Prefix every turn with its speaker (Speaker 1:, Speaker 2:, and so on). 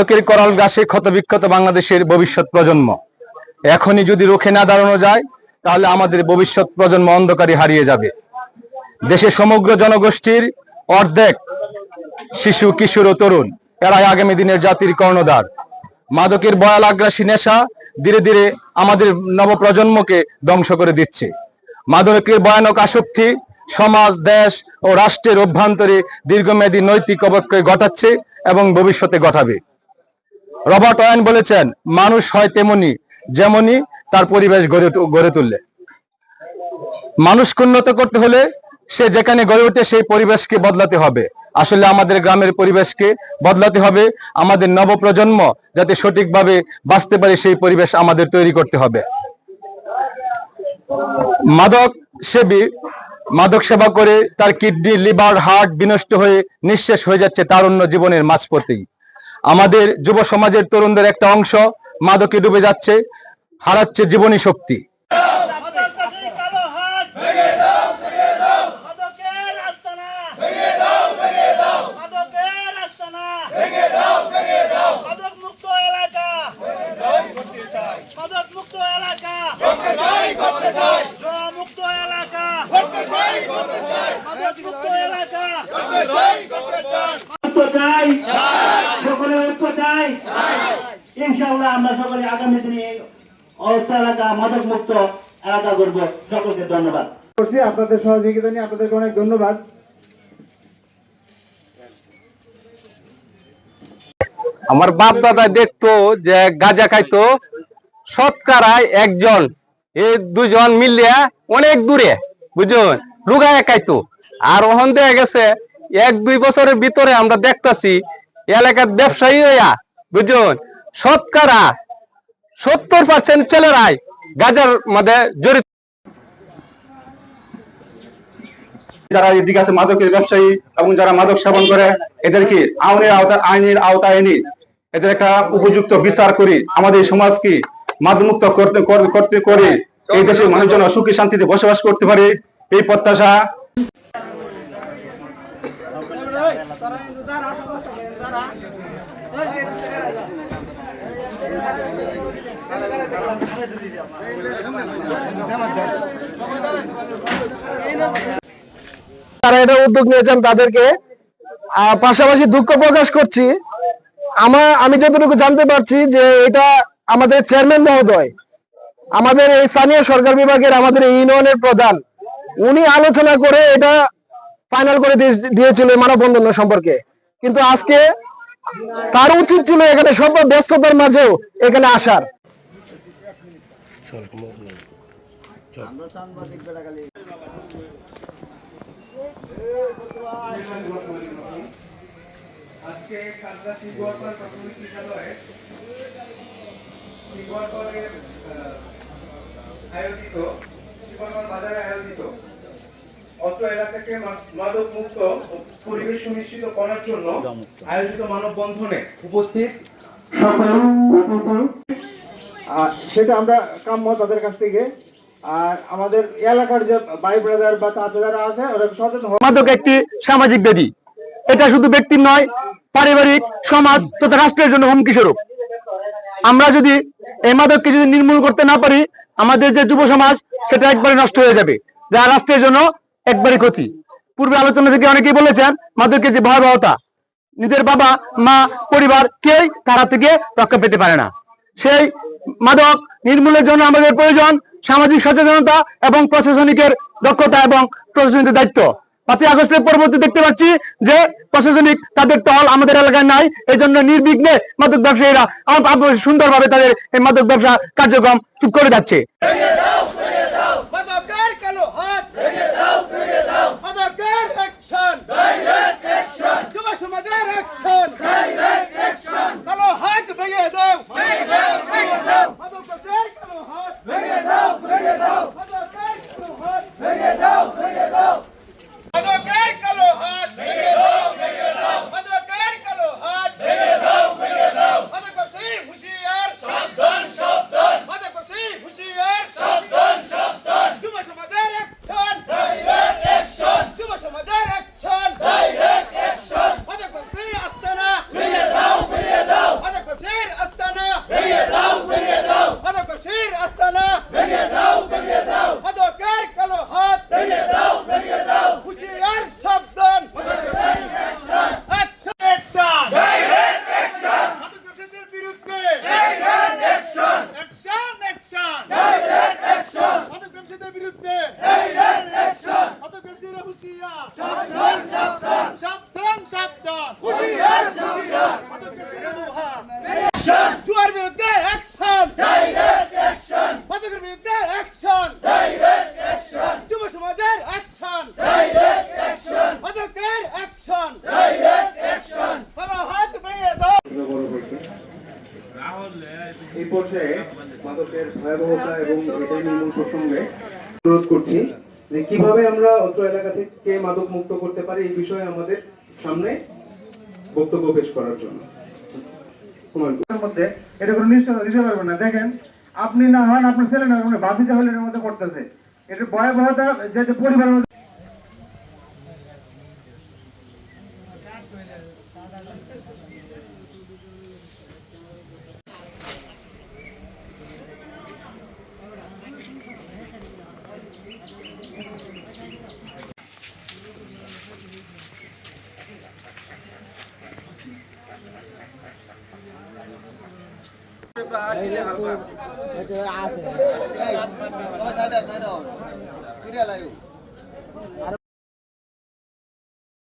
Speaker 1: মাদকের করাল গাছে ক্ষতবিক্ষত বাংলাদেশের ভবিষ্যৎ প্রজন্ম। এখনই যদি রুখে না দাঁড়ানো যায়, তাহলে আমাদের ভবিষ্যৎ প্রজন্ম অন্ধকারে হারিয়ে যাবে। দেশে সমগ্র জনগোষ্ঠীর অর্ধেক শিশু, কিশোর ও তরুণ, এরাই আগামী দিনের জাতির কর্ণধার। মাদকের বয়াল আগ্রাসী নেশা ধীরে ধীরে আমাদের নবপ্রজন্মকে ধ্বংস করে দিচ্ছে। মাদকের ভয়ানক আসক্তি সমাজ, দেশ ও রাষ্ট্রের অভ্যন্তরে দীর্ঘমেয়াদী নৈতিক অবক্ষয় ঘটাচ্ছে এবং ভবিষ্যতে ঘটাবে। রবার্ট ওয়েন বলেছেন, মানুষ হয় তেমনি, যেমনি তার পরিবেশ গড়ে গড়ে তুললে। মানুষকে উন্নত করতে হলে সে যেখানে গড়ে ওঠে সেই পরিবেশকে বদলাতে হবে। আসলে আমাদের গ্রামের পরিবেশকে বদলাতে হবে। আমাদের নবপ্রজন্ম যাতে সঠিকভাবে বাঁচতে পারে সেই পরিবেশ আমাদের তৈরি করতে হবে। মাদক সেবী, মাদক সেবা করে তার কিডনি, লিভার, হার্ট বিনষ্ট হয়ে নিঃশেষ হয়ে যাচ্ছে তার অন্য জীবনের মাঝপথেই। আমাদের যুব সমাজের তরুণদের একটা অংশ মাদকে ডুবে যাচ্ছে হারাচ্ছে জীবনী শক্তি।
Speaker 2: ঐক্য চাই। সকলে ঐক্য চাই। ইনশাআল্লাহ আমরা সকলে আগামী দিনে অর্থ এলাকা মাদক মুক্ত এলাকা করব সকলকে ধন্যবাদ।
Speaker 3: করছি আপনাদের সহযোগিতা নিয়ে আপনাদেরকে অনেক ধন্যবাদ।
Speaker 1: আমার বাপ দাদা দেখতো যে গাঁজা খাইতো শতকরায় একজন। এই দুজন মিলিয়া অনেক দূরে বুঝুন? লুগায় খাইতো। আর ওখান দেখা গেছে এক, দুই বছরের ভিতরে আমরা দেখতাছি, এলাকার ব্যবসায়ী হইয়া বুঝুন, শতকরা সত্তর পার্সেন্ট ছেলেরাই গাজার মধ্যে জড়িত।
Speaker 4: যারা এদিকে আছে মাদকের ব্যবসায়ী এবং যারা মাদক সেবন করে, এদেরকে আইনের আওতায় আইনের আওতায় এনে এদের একটা উপযুক্ত বিচার করি আমাদের সমাজকে মাদমুক্ত করতে করতে, করে এই দেশের মানুষজন সুখী শান্তিতে বসবাস করতে পারে, এই প্রত্যাশা
Speaker 3: তারা এটা উদ্যোগ নিয়েছেন তাদেরকে। পাশাপাশি দুঃখ প্রকাশ করছি। আমার, আমি যতটুকু জানতে পারছি যে এটা আমাদের চেয়ারম্যান মহোদয়, আমাদের এই স্থানীয় সরকার বিভাগের, আমাদের ইউনিয়নের প্রধান, উনি আলোচনা করে এটা ফাইনাল করে দিয়ে- দিয়েছিল মানববন্ধন সম্পর্কে। কিন্তু আজকে তার উচিত ছিল এখানে সব ব্যস্ততার মাঝেও এখানে আসার।
Speaker 4: আয়োজিত শিবনগর বাজারে আয়োজিত অত্র এলাকাকে মাদক মুক্ত পরিবেশ সুনিশ্চিত করার জন্য আয়োজিত মানববন্ধনে উপস্থিত
Speaker 3: সকল সেটা আমরা কাম্য তাদের কাছ থেকে। আর আমাদের এলাকার যে ভাই ব্রাদার বা যারা আছে ওরা সচেতন
Speaker 1: মাদক একটি সামাজিক ব্যাধি। এটা শুধু ব্যক্তির নয় পারিবারিক সমাজ তথা রাষ্ট্রের জন্য হুমকি স্বরূপ। আমরা যদি এই মাদককে যদি নির্মূল করতে না পারি আমাদের যে যুব সমাজ সেটা একবারে নষ্ট হয়ে যাবে। যা রাষ্ট্রের জন্য একবারে ক্ষতি। পূর্বে আলোচনা থেকে অনেকেই বলেছেন মাদকের যে ভয়াবহতা, নিজের বাবা, মা, পরিবার কেউই তারা থেকে রক্ষা পেতে পারে না। সেই মাদক নির্মূলের জন্য আমাদের প্রয়োজন সামাজিক সচেতনতা এবং প্রশাসনিকের দক্ষতা এবং প্রশাসনিক দায়িত্ব। পাঁচই আগস্টের পরবর্তী দেখতে পাচ্ছি যে প্রশাসনিক তাদের টহল আমাদের এলাকায় নাই এই জন্য নির্বিঘ্নে মাদক ব্যবসায়ীরা সুন্দরভাবে তাদের এই মাদক ব্যবসা কার্যক্রম চুপ করে যাচ্ছে।
Speaker 5: অনুরোধ করছি যে কীভাবে আমরা অত্র এলাকা থেকে মাদক মুক্ত করতে পারি এই বিষয়ে আমাদের সামনে বক্তব্য পেশ করার জন্য।
Speaker 6: মধ্যে এটা কোনো নিশ্চয়তা দিতে পারবেন না। দেখেন, আপনি না হন, আপনার ছেলে না হন ভাবিজা হলে এর মধ্যে করতেছে এটা ভয়াবহতা যে যে পরিবারের আছে